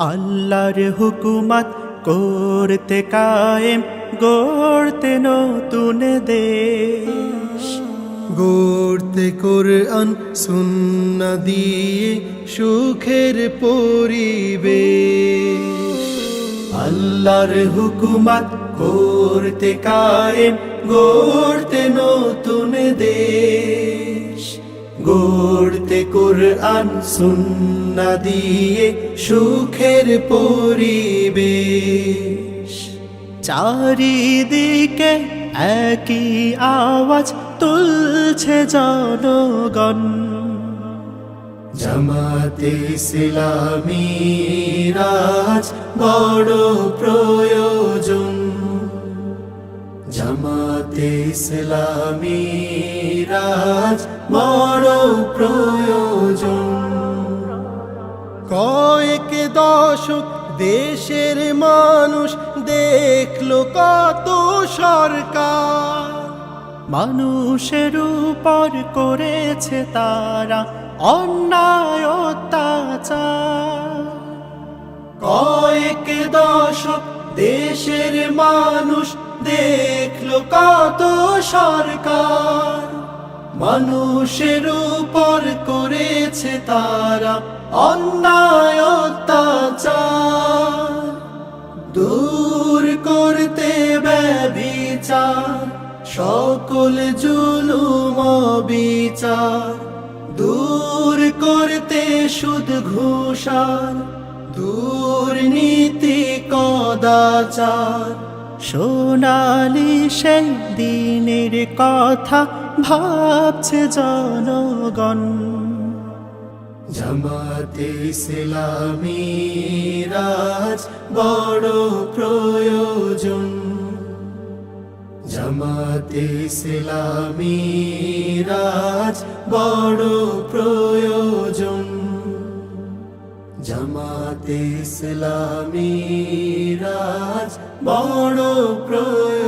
আল্লাহর হুকুমত করতে কায়েম, গড়তে নতুন দেশ। গড়তে কোরআন, সুন্না দিয়ে সুখের পরিবেশ। আল্লাহর হুকুমত করতে কায়েম, গড়তে কোরআন সুন্না দিয়ে সুখের পরিবেশ। চারিদিকে একই আওয়াজ তুলছে জনগণ। জামাতে ইসলামী রাজ বড় প্রয়োজন। জামাতে ইসলামী রাজ বড় প্রয়োজন কয়েক দশক দেশের মানুষ দেখল কত সরকার। মানুষের উপর করেছে তারা অন্যায় অত্যাচার। কয়েক দশক দেশের মানুষ দেখল কত সরকার। মানুষের উপর করেছে তারা অন্যায় অত্যাচার। দূর করতে ব্যবিচার সকল জুলুম বিচার দূর করতে সুদ ঘুষার, দুর্নীতি কদাচার সোনালি সেই দিনের কথা ভাবছে জনগণ। জামাতে ইসলামী রাজ বড় প্রয়োজন। জামাতে ইসলামী রাজ বড় প্রয়োজন। জামাতে ইসলামী রাজ বড় প্রয়োজন।